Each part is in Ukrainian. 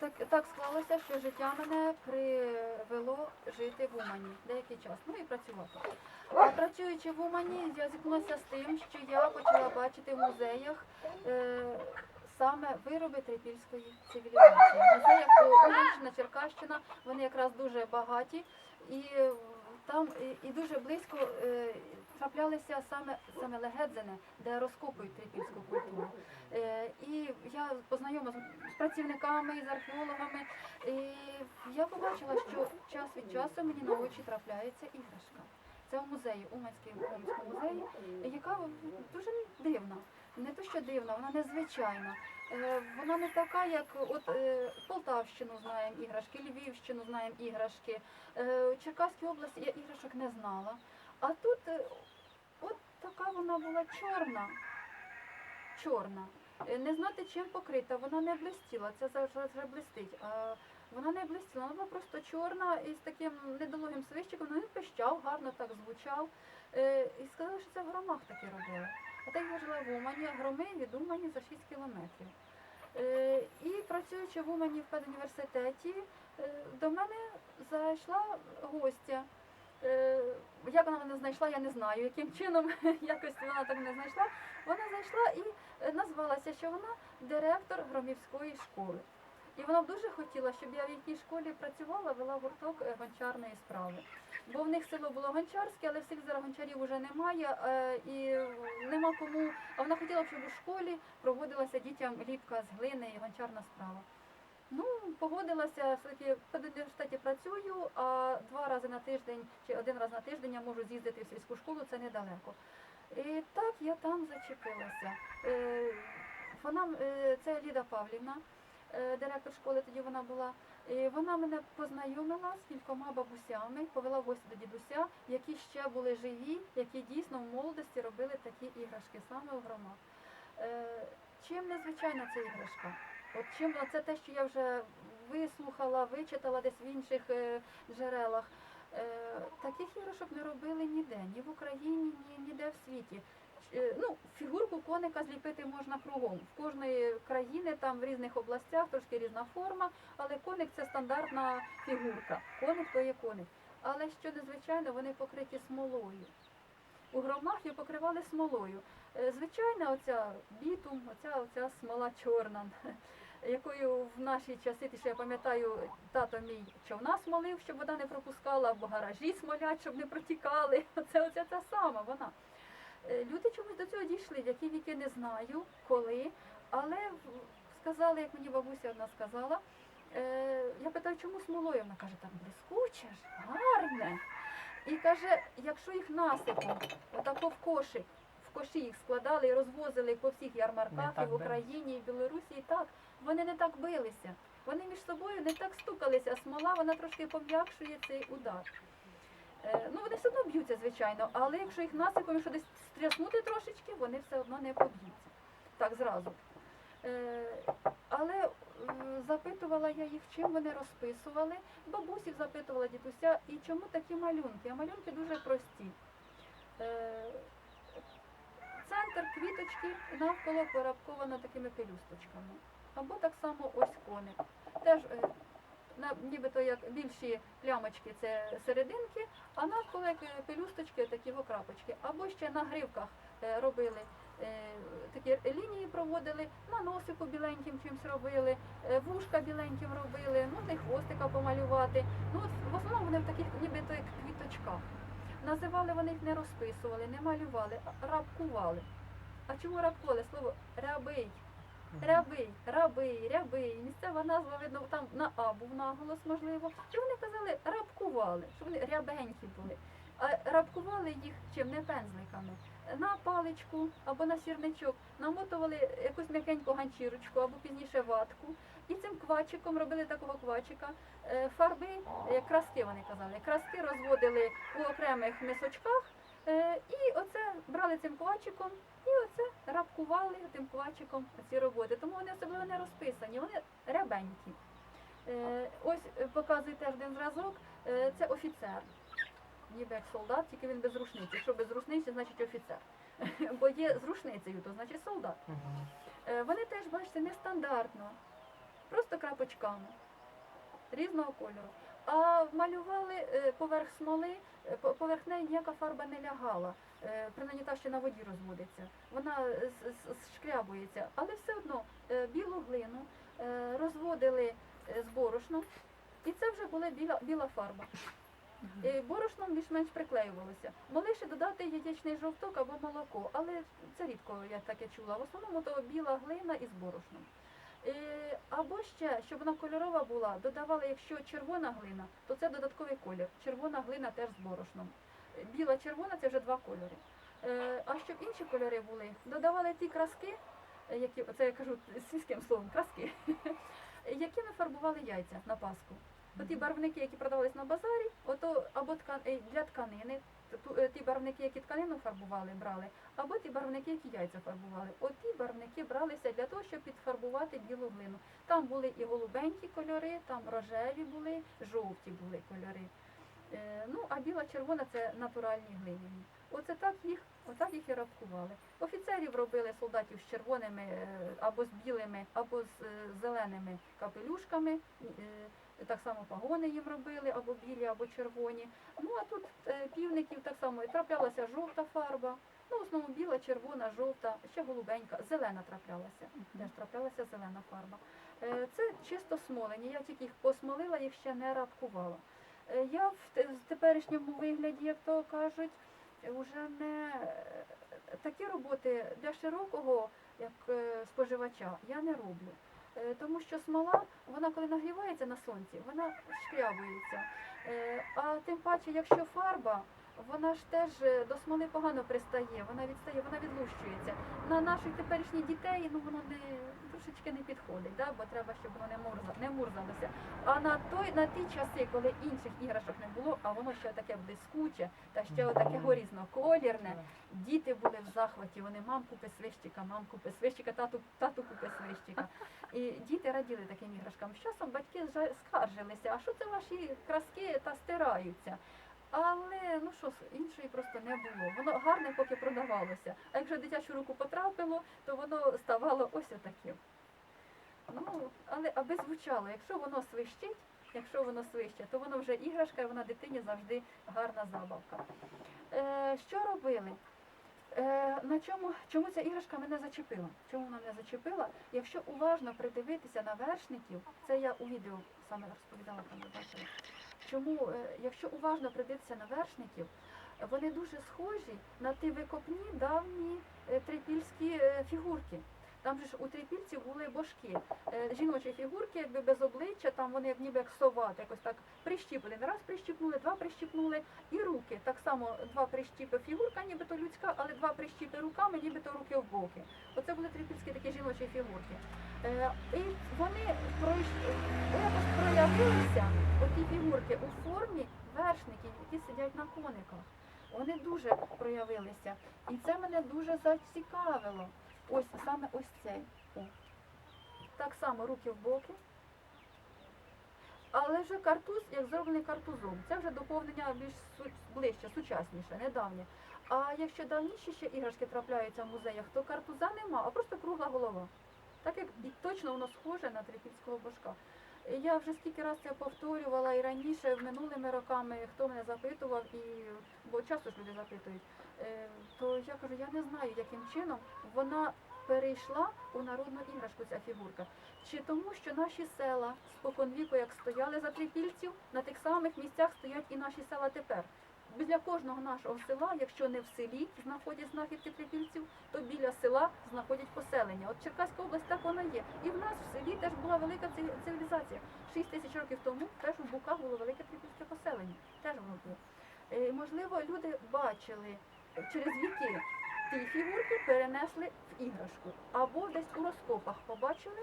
так, так склалося, що життя мене привело жити в Умані деякий час, ну і працювати. А працюючи в Умані, я зіткнулася з тим, що я почала бачити в музеях е, саме вироби трипільської цивілізації. В музеях була Черкащина, вони якраз дуже багаті. І там і дуже близько е, траплялися саме саме Легедзине, де розкопують трипільську культуру. Е, і я познайомилася з працівниками і з археологами. І я побачила, що час від часу мені на очі трапляється іграшка. Це в музеї, Уманській Уманському музеї, яка дуже дивна. Не то, що дивна, вона незвичайна. Е, Вона не така, як от е, Полтавщину знаємо іграшки, Львівщину знаємо іграшки. Черкаській області я іграшок не знала. А тут от така вона була чорна. Чорна. Е, Не знати, чим покрита, вона не блистіла, це зараз блистить. А вона не блистіла, вона була просто чорна і з таким недолугим свищиком, ну він пищав, гарно так звучав. Е, І сказали, що це в громах таке робили. А так я жила в Умані, громи від Умані за 6 кілометрів. Е, І працюючи в Умані в педуніверситеті, до мене зайшла гостя. Як вона мене знайшла, я не знаю. Яким чином якось вона так не знайшла. Вона зайшла і е, назвалася, що вона директор громівської школи. І вона б дуже хотіла, щоб я в їхній школі працювала, вела гурток е, гончарної справи. Бо в них село було гончарське, але всіх зараз гончарів вже немає е, і нема кому. А вона хотіла, щоб у школі проводилася дітям ліпка з глини і гончарна справа. Ну, погодилася, все-таки в університеті працюю, а два рази на тиждень чи один раз на тиждень я можу з'їздити в сільську школу, це недалеко. І так я там зачепилася. Е, Вона, е, це Ліда Павлівна, е, директор школи тоді вона була. І вона мене познайомила з кількома бабусями, повела в гості до дідуся, які ще були живі, які дійсно в молодості робили такі іграшки саме у громах. Е, Чим незвичайна ця іграшка? От чим це те, що я вже вислухала, вичитала десь в інших е, джерелах. Е, таких іграшок не робили ніде, ні в Україні, ні ніде в світі. Е, ну, фігурку коника зліпити можна кругом. В кожної країни там в різних областях трошки різна форма, але коник це стандартна фігурка. Коник то є коник. Але що незвичайно, вони покриті смолою. У громах їх покривали смолою. Звичайна оця бітум, оця, оця смола чорна, якою в наші часи, ти ще я пам'ятаю, тато мій човна смолив, щоб вода не пропускала, або гаражі смолять, щоб не протікали. Оце оця та сама вона. Е, Люди чомусь до цього дійшли, які віки не знаю, коли, але сказали, як мені бабуся одна сказала, е, я питаю, чому смолою? Вона каже, там блискуче ж, гарне. І каже, якщо їх насипом, отако в кошик, в коші їх складали і розвозили по всіх ярмарках і в Україні, і в Білорусі, і так, вони не так билися. Вони між собою не так стукалися, а смола вона трошки пом'якшує цей удар. Е, ну, вони все одно б'ються, звичайно, але якщо їх насипом, якщо десь стряснути трошечки, вони все одно не поб'ються. Так, зразу. Е, але е, запитувала я їх, чим вони розписували. Бабусів запитувала дідуся, і чому такі малюнки? А малюнки дуже прості. Центр квіточки навколо порабковано такими пелюсточками. Або так само ось коник. Теж е, нібито як більші плямочки це серединки, а навколо як пелюсточки, такі окрапочки. Або ще на гривках е, робили е, такі лінії проводили, на носику біленьким чимось робили, вушка біленьким робили, ну та й хвостика помалювати. Ну в основному вони в таких нібито як квіточках. Називали вони їх не розписували, не малювали, а рабкували. А чому рабкували? Слово рябий. Рябий, рабий, рябий. Місцева назва, видно, там на А був наголос, можливо. І вони казали, рабкували, що вони рябенькі були. А рабкували їх чим не пензликами. На паличку або на сірничок намотували якусь м'якеньку ганчірочку або пізніше ватку. І цим квачиком робили такого квачика. Е, Фарби, краски вони казали. Краски розводили у окремих мисочках. Е, І оце брали цим квачиком і оце рабкували тим квачиком ці роботи. Тому вони особливо не розписані, вони рябенькі. Е, Ось е, показує теж один зразок. Це офіцер. Ніби як солдат, тільки він без рушниці. Якщо без рушниці, значить офіцер. Бо є з рушницею, то значить солдат. Вони теж, бачите, нестандартно. просто крапочками різного кольору. А малювали е, поверх смоли, е, поверх неї ніяка фарба не лягала. Е, Принаймні та, що на воді розводиться. Вона зшкрябується, але все одно білу глину розводили з борошном, і це вже була біла, біла фарба. І борошном більш-менш приклеювалося. Могли ще додати яєчний жовток або молоко, але це рідко я таке чула. В основному то біла глина із борошном. Е, Або ще, щоб вона кольорова була, додавали, якщо червона глина, то це додатковий колір. Червона глина теж з борошном. Біла, червона це вже два кольори. Е, А щоб інші кольори були, додавали ті краски, е, які це я кажу сільським словом, краски, якими фарбували яйця на Пасху. Оті барвники, які продавались на базарі, ото або ткан... для тканини, ті барвники, які тканину фарбували, брали, або ті барвники, які яйця фарбували. Оті барвники бралися для того, щоб підфарбувати білу глину. Там були і голубенькі кольори, там рожеві були, жовті були кольори. Е, ну, а біла червона це натуральні глиняні. Оце так їх, отак їх і рабкували. Офіцерів робили солдатів з червоними е, або з білими, або з е, зеленими капелюшками. Так само погони їм робили, або білі, або червоні. Ну а тут е, півників так само і траплялася жовта фарба. Ну, в основному біла, червона, жовта, ще голубенька, зелена траплялася. Теж траплялася зелена фарба. Е, Це чисто смолені. Я тільки їх посмолила, їх ще не рабкувала. Е, Я в теперішньому вигляді, як то кажуть, вже не такі роботи для широкого як споживача я не роблю. Е, Тому що смола, вона коли нагрівається на сонці, вона шкрябується. Е, А тим паче, якщо фарба, вона ж теж е, до смоли погано пристає, вона відстає, вона відлущується. На наших теперішніх дітей ну воно не трошечки не підходить, да? бо треба, щоб воно не мурза, не мурзалося. А на той на ті часи, коли інших іграшок не було, а воно ще таке блискуче, та ще отаке горізноколірне, діти були в захваті. Вони мам купи свищика, мам купи свищика, тату, тату купи свищика. І діти раділи таким іграшкам. З часом батьки скаржилися, а що це ваші краски та стираються. Але ну що, іншої просто не було. Воно гарне, поки продавалося. А якщо дитячу руку потрапило, то воно ставало ось отаким. Ну, але аби звучало, якщо воно свищить, якщо воно свище, то воно вже іграшка, і вона дитині завжди гарна забавка. Е, що робили? Е, на чому, чому ця іграшка мене зачепила? Чому вона мене зачепила? Якщо уважно придивитися на вершників, це я у відео саме розповідала, там ви бачили. Чому, е, якщо уважно придивитися на вершників, вони дуже схожі на ті викопні давні е, трипільські е, фігурки. Там же ж у трипільців були божки, е, жіночі фігурки, якби без обличчя, там вони ніби як сова, якось так прищіпили. Не раз прищіпнули, два прищіпнули, і руки. Так само два прищіпи фігурка, нібито людська, але два прищіпи руками, нібито руки в боки. Оце були трипільські такі жіночі фігурки. Е, і вони проявилися, оті фігурки, у формі вершників, які сидять на кониках. Вони дуже проявилися. І це мене дуже зацікавило. Ось саме ось цей. Так само руки в боки. Але вже картуз, як зроблений картузом. Це вже доповнення більш ближче, сучасніше, недавнє. А якщо давніші ще іграшки трапляються в музеях, то картуза нема, а просто кругла голова. Так як точно воно схоже на трипільського башка. Я вже скільки разів це повторювала і раніше, минулими роками, хто мене запитував, і бо часто ж люди запитують, е, то я кажу, я не знаю, яким чином вона перейшла у народну іграшку ця фігурка. Чи тому, що наші села споконвіку, як стояли за трипільців, на тих самих місцях стоять і наші села тепер. Біля кожного нашого села, якщо не в селі знаходять знахідки трипільців, то біля села знаходять поселення. От Черкаська область так вона є. І в нас в селі теж була велика цивілізація. Шість тисяч років тому теж у Буках було велике трипільське поселення. Теж воно було. Е, Можливо, люди бачили через віки ті фігурки перенесли в іграшку. Або десь у розкопах побачили,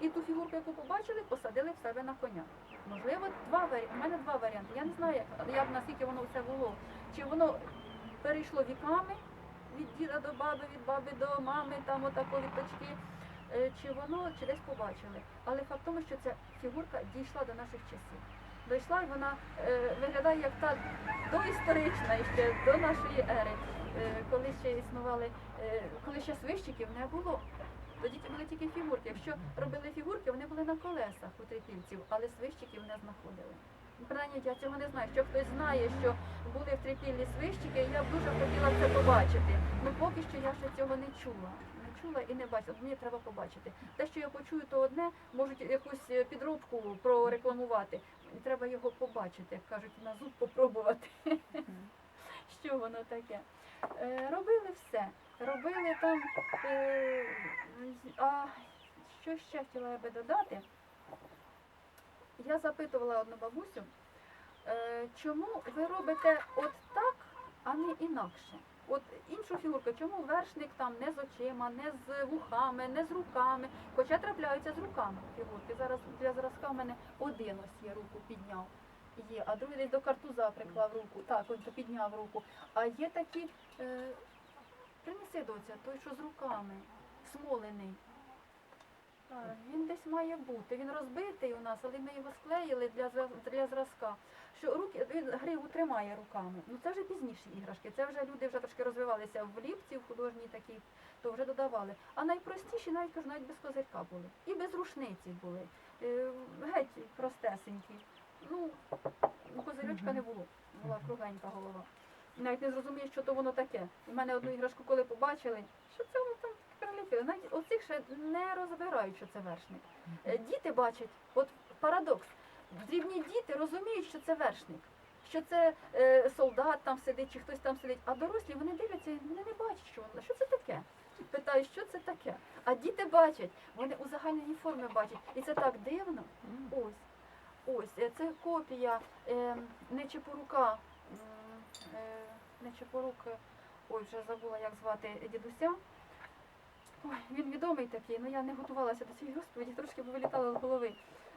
і ту фігурку, яку побачили, посадили в себе на коня. Можливо, два варіанти. У мене два варіанти. Я не знаю, як, наскільки воно все було. Чи воно перейшло віками від діда до баби, від баби до мами, там отако від точки. Е, Чи воно чи десь побачили. Але факт тому, що ця фігурка дійшла до наших часів. Дійшла і вона е, виглядає як та доісторична ще до нашої ери, е, коли ще існували, коли ще свищиків не було. Тоді були тільки фігурки. Якщо робили фігурки, вони були на колесах у трипільців, але свищиків не знаходили. Ну, Принаймні, я цього не знаю. Якщо хтось знає, що були в трипіллі свищики, я б дуже хотіла це побачити. Ну поки що я ще цього не чула. Не чула і не бачила. Мені треба побачити. Те, що я почую, то одне, можуть якусь е, підробку прорекламувати. Треба його побачити, як кажуть, на зуб попробувати. Що воно таке? Е, робили все. Робили там. Е, а що ще хотіла я би додати? Я запитувала одну бабусю, е, чому ви робите от так, а не інакше? От іншу фігурку, чому вершник там не з очима, не з вухами, не з руками, хоча трапляються з руками фігурки. Зараз для зразка в мене один ось є руку підняв. Є, а другий десь до картуза приклав руку. Так, то підняв руку. А є такі, е, принеси доця, той, що з руками, смолений. Він десь має бути. Він розбитий у нас, але ми його склеїли для, для зразка. Що руки він гриву тримає руками. Ну це вже пізніші іграшки. Це вже люди вже трошки розвивалися в ліпці, в художній такій, то вже додавали. А найпростіші, навіть кажу, навіть без козирка були. І без рушниці були. Е, геть простесенькі. Ну, козирючка не було. Була кругленька голова. Навіть не зрозумієш, що то воно таке. У мене одну іграшку, коли побачили, що це воно там приліпили. Навіть оцих ще не розбирають, що це вершник. Е, Діти бачать, от парадокс. Дрібні діти розуміють, що це вершник, що це е, солдат там сидить, чи хтось там сидить, а дорослі вони дивляться, і вони не бачать, що воно. Що це таке? Питають, що це таке? А діти бачать, вони у загальній формі бачать. І це так дивно. Ось. Ось, е, це копія е, Нечепорука, м, е, Нечепорук, е, ой, вже забула, як звати дідуся. Ой, він відомий такий, але я не готувалася до цієї розповіді, трошки вилітала з голови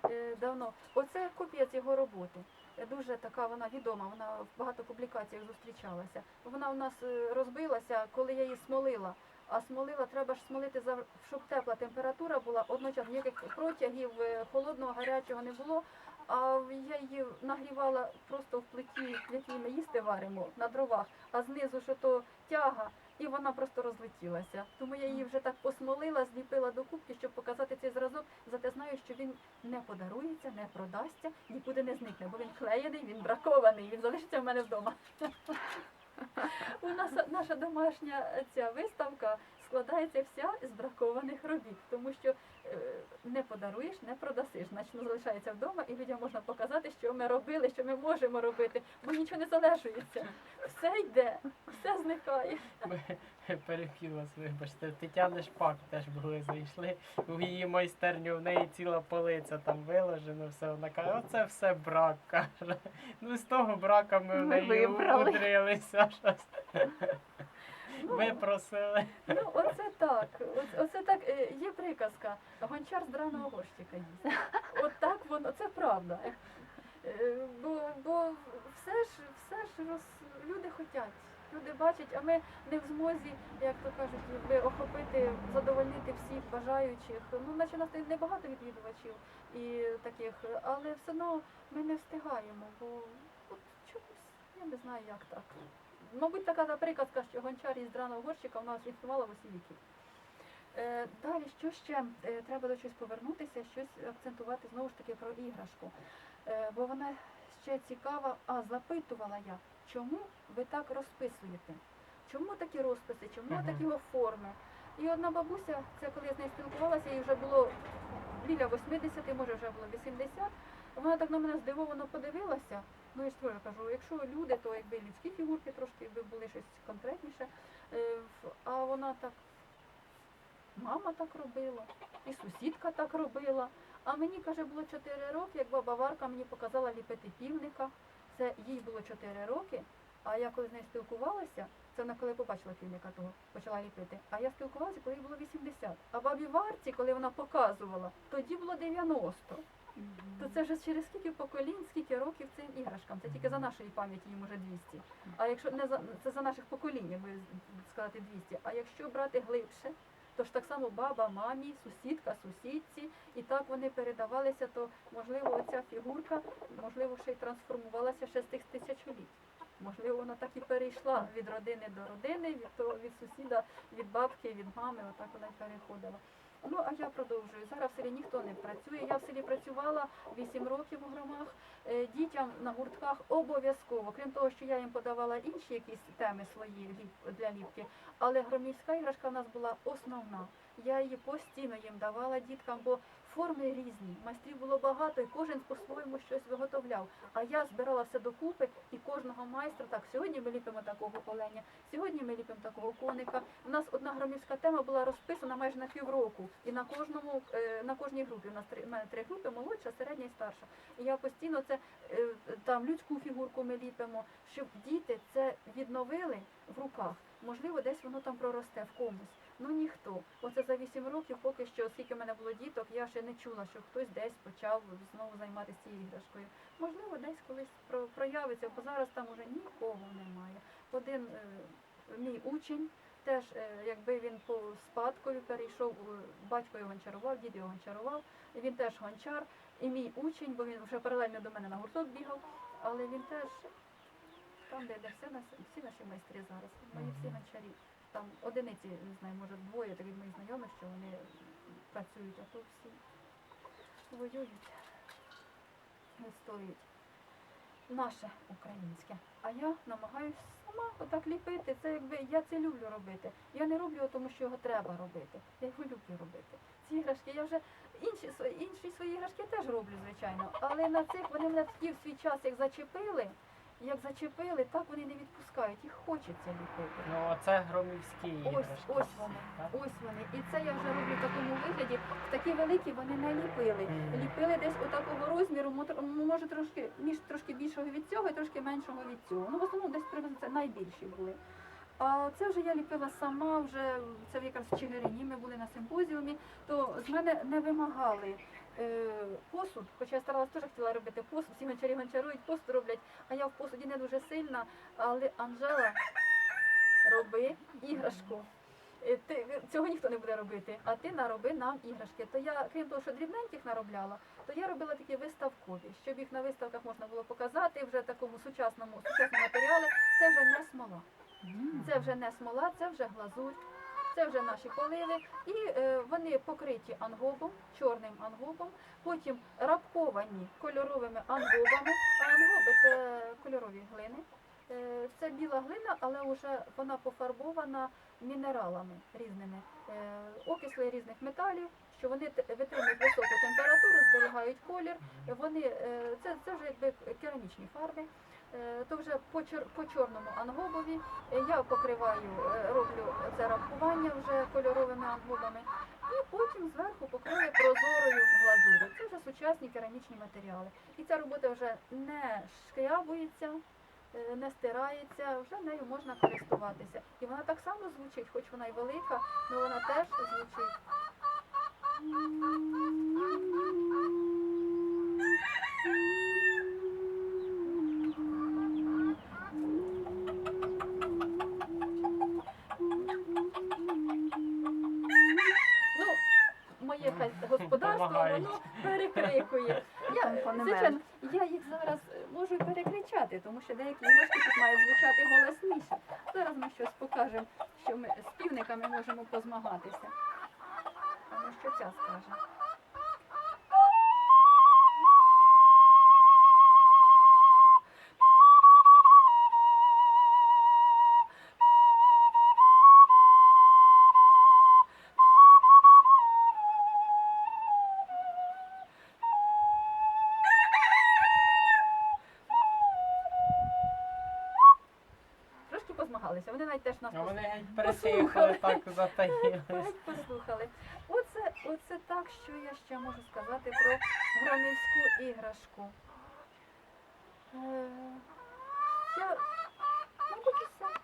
е, давно. Оце копія його роботи. Е, Дуже така вона відома, вона в багато публікаціях зустрічалася. Вона у нас розбилася, коли я її смолила. А смолила треба ж смолити, щоб тепла температура була, одночасно ніяких протягів холодного, гарячого не було. А я її нагрівала просто в плиті, в якій ми їсти варимо на дровах, а знизу що то тяга, і вона просто розлетілася. Тому я її вже так посмолила, зліпила до кубки, щоб показати цей зразок. Зате знаю, що він не подарується, не продасться, нікуди не зникне, бо він клеєний, він бракований, він залишиться в мене вдома. У нас наша домашня ця виставка складається вся з бракованих робіт, тому що не подаруєш, не продасиш. Значить, воно залишається вдома, і людям можна показати, що ми робили, що ми можемо робити, бо нічого не залежується. Все йде, все зникає. Переб'ю вас, вибачте. Тетяни Шпак теж були зайшли. У її майстерню в неї ціла полиця там виложено, все. Вона каже, оце все брак. каже. Ну з того брака ми в неї вибрали. Щось. Ну. Ну, оце так. Оце, оце так. е, Є приказка. Гончар з драного горщика їсть. От так воно, це правда. Е, Бо, бо все ж, все ж роз, люди хочуть. Люди бачать, а ми не в змозі, як то кажуть, якби охопити, задовольнити всіх бажаючих. Ну, наче нас не багато відвідувачів і таких, але все одно ми не встигаємо, бо от чомусь я не знаю, як так. Мабуть, така та приказка, що гончар із драного горщика в нас існувала в усі віки. Е, далі, що ще Е, треба до чогось повернутися, щось акцентувати знову ж таки про іграшку. Е, бо вона ще цікава, а запитувала я, чому ви так розписуєте? Чому такі розписи, чому Мгм. такі форми? І одна бабуся, це коли я з нею спілкувалася, їй вже було біля 80, може вже було 80, вона так на мене здивовано подивилася. Ну я ж теж кажу, якщо люди, то якби людські фігурки трошки якби були щось конкретніше. Е, А вона так, мама так робила, і сусідка так робила. А мені, каже, було 4 роки, як баба Варка мені показала ліпити півника. Це їй було 4 роки. А я коли з нею спілкувалася, це вона коли побачила півника того, почала ліпити. А я спілкувалася, коли їй було 80. А бабі Варці, коли вона показувала, тоді було 90. То це вже через скільки поколінь, скільки років цим іграшкам. Це тільки за нашої пам'яті їм уже 200. А якщо не за це за наших поколінь, якби сказати 200. А якщо брати глибше, то ж так само баба, мамі, сусідка, сусідці, і так вони передавалися, то можливо оця фігурка, можливо, ще й трансформувалася ще з тих тисячоліть. Можливо, вона так і перейшла від родини до родини, від того від сусіда, від бабки, від мами, отак вона й переходила. Ну а я продовжую. Зараз в селі ніхто не працює. Я в селі працювала 8 років у громах. Е, Дітям на гуртках обов'язково, крім того, що я їм подавала інші якісь теми свої для ліпки, але громівська іграшка в нас була основна. Я її постійно їм давала діткам, бо форми різні. Майстрів було багато, і кожен по-своєму щось виготовляв. А я збирала все докупи і кожного майстра. Так, сьогодні ми ліпимо такого оленя, сьогодні ми ліпимо такого коника. У нас одна громівська тема була розписана майже на півроку. І на кожному, е, на кожній групі. У нас три, у мене три групи, молодша, середня і старша. І я постійно це е, там людську фігурку ми ліпимо, щоб діти це відновили в руках. Можливо, десь воно там проросте в комусь. Ну ніхто. Оце за 8 років, поки що, скільки в мене було діток, я ще не чула, що хтось десь почав знову займатися цією іграшкою. Можливо, десь колись проявиться, бо зараз там уже нікого немає. Один е, мій учень. Теж, е, якби він по спадкові перейшов, е, батько його гончарував, дід його гончарував, він теж гончар, і мій учень, бо він вже паралельно до мене на гурток бігав, але він теж там, де, де всі, нас- всі наші майстри зараз, мої всі гончарі. Там одиниці, не знаю, може двоє таких моїх знайомих, що вони працюють, а то всі воюють, відстоюють. Наше українське. А я намагаюся сама отак ліпити. Це якби я це люблю робити. Я не роблю, тому що його треба робити. Я його люблю робити. Ці іграшки, я вже інші свої інші свої іграшки теж роблю, звичайно. Але на цих вони мене такі в свій час як зачепили. Як зачепили, так вони не відпускають. Їх хочеться ліпити. Ну, оце громівські іграшки. Ось, ось вони, так? ось вони. І це я вже роблю в такому вигляді. Такі великі вони не ліпили. Ліпили десь отакого розміру, мо- може трошки між трошки більшого від цього і трошки меншого від цього. Ну в основному десь приблизно це найбільші були. А це вже я ліпила сама, вже це якраз в Чигирині ми були на симпозіумі, то з мене не вимагали посуд, хоча я старалась теж хотіла робити посуд, всі гончарі гончарують, посуд роблять, а я в посуді не дуже сильна, але Анжела, роби іграшку. Е, Ти, цього ніхто не буде робити, а ти нароби нам іграшки. То я, крім того, що дрібненьких наробляла, то я робила такі виставкові, щоб їх на виставках можна було показати вже такому сучасному, сучасному матеріалі. Це вже не смола. Це вже не смола, це вже глазурь, це вже наші поливи. І е, вони покриті ангобом, чорним ангобом, потім рабковані кольоровими ангобами. А ангоби це кольорові глини. Е, Це біла глина, але вже вона пофарбована мінералами різними, е, окисли різних металів, що вони витримують високу температуру, зберігають колір. Вони це, це вже якби керамічні фарби. Е, То вже по, по чорному ангобові е, я покриваю, е, роблю це рахування вже кольоровими ангобами, і потім зверху покрию прозорою глазурю. Це вже сучасні керамічні матеріали. І ця робота вже не шкрябується, не стирається, вже нею можна користуватися. І вона так само звучить, хоч вона й велика, але вона теж звучить. Перекричати, тому що деякі іграшки тут мають звучати голосніше. Зараз ми щось покажемо, що ми з півниками можемо позмагатися. Ну що ця скаже? Вони теж нас А вони геть Послухали. так затаїлись. Так, послухали. Оце, оце так, що я ще можу сказати про громівську іграшку.